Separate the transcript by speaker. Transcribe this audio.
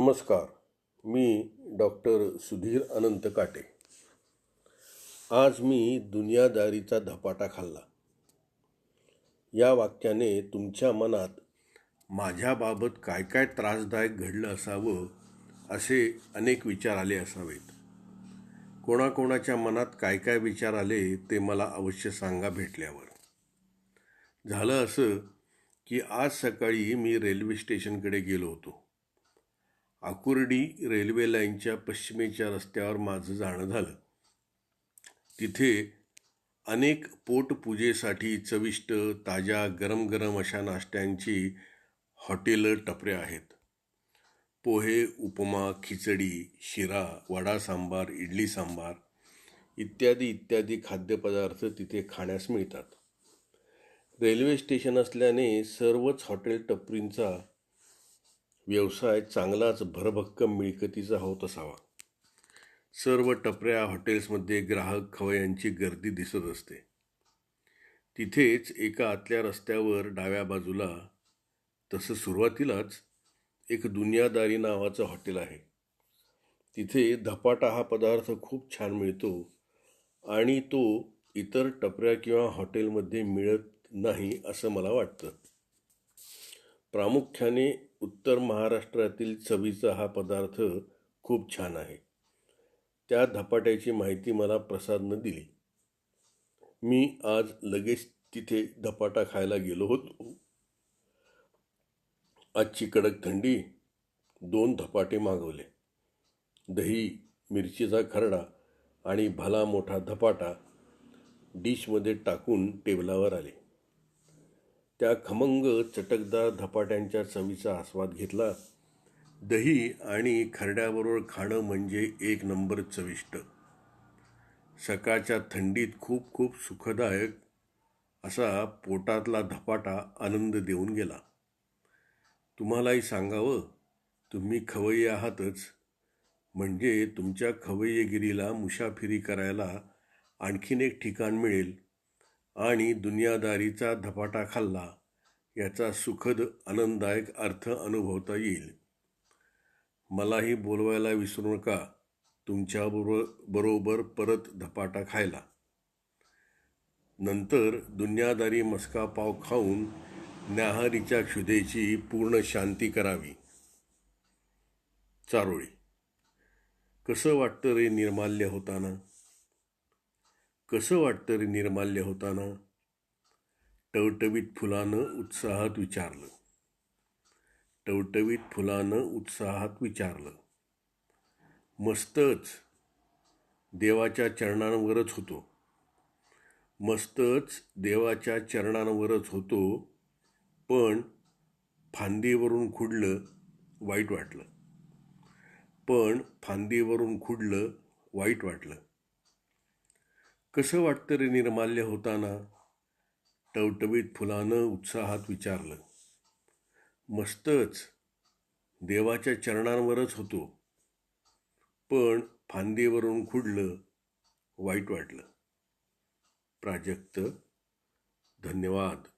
Speaker 1: नमस्कार मी डॉक्टर सुधीर अनंत काटे. आज मी दुनियादारीचा धपाटा खाल्ला. या वाक्याने तुमच्या मनात माझ्याबाबत काय काय त्रासदायक घडलं असावं असे अनेक विचार आले असावेत. कोणाकोणाच्या मनात काय काय विचार आले ते मला अवश्य सांगा भेटल्यावर. झालं असं की आज सकाळी मी रेल्वे स्टेशनकडे गेलो होतो. आकुर्डी रेल्वे लाईनच्या पश्चिमेच्या रस्त्यावर माझं जाणं झालं. तिथे अनेक पोटपूजेसाठी चविष्ट ताज्या गरम गरम अशा नाश्त्यांची हॉटेलं टपरे आहेत. पोहे उपमा खिचडी शिरा वडा सांबार इडली सांबार इत्यादी इत्यादी खाद्यपदार्थ तिथे खाण्यास मिळतात. रेल्वे स्टेशन असल्याने सर्वच हॉटेल टपरींचा व्यवसाय चांगलाच भरभक्कम मिळकतीचा होत असावा. सर्व टपऱ्या हॉटेल्समध्ये ग्राहक खवयांची गर्दी दिसत असते. तिथेच एका आतल्या रस्त्यावर डाव्या बाजूला तसं सुरुवातीलाच एक दुनियादारी नावाचं हॉटेल आहे. तिथे धपाटा हा पदार्थ खूप छान मिळतो आणि तो इतर टपऱ्या किंवा हॉटेलमध्ये मिळत नाही असं मला वाटतं. प्रामुख्याने उत्तर महाराष्ट्रातील चवीचा हा पदार्थ खूप छान आहे. त्या धपाट्याची माहिती मला प्रसादनं दिली. मी आज लगेच तिथे धपाटा खायला गेलो होतो. आजची कडक थंडी दोन धपाटे मागवले. दही मिरचीचा खरडा आणि भला मोठा धपाटा डिशमध्ये टाकून टेबलावर आले. त्या खमंग चटकदार धपाट्यांच्या चवीचा आस्वाद घेतला. दही आणि खरड्याबरोबर खाणं म्हणजे एक नंबर चविष्ट. सकाळच्या थंडीत खूप खूप सुखदायक असा पोटातला धपाटा आनंद देऊन गेला. तुम्हालाही सांगावं तुम्ही खवय्ये आहातच. म्हणजे तुमच्या खवय्येगिरीला मुसाफिरी करायला आणखीन एक ठिकाण मिळेल. आणि दुनियादारीचा धपाटा खाल्ला याचा सुखद आनंददायक अर्थ अनुभवता येईल. मलाही बोलवायला विसरू नका तुमच्याबरोबर बरोबर परत धपाटा खायला. नंतर दुनियादारी मस्का पाव खाऊन न्याहारीच्या क्षुधेची पूर्ण शांती करावी. चारोळी. कसं वाटतं रे निर्माल्य होताना? कसं वाटतं रे निर्माल्य होताना? टवटवीत फुलानं उत्साहात विचारलं. टवटवीत फुलानं उत्साहात विचारलं. मस्तच. देवाच्या चरणांवरच होतो. मस्तच देवाच्या चरणांवरच होतो पण फांदीवरून खुडलं वाईट वाटलं. पण फांदीवरून खुडलं वाईट वाटलं. कसं वाटतं रे निर्माल्य होताना? टवटवीत फुलानं उत्साहात विचारलं. मस्तच देवाच्या चरणांवरच होतो. पण फांदीवरून खुडलं वाईट वाटलं. प्राजक्त धन्यवाद.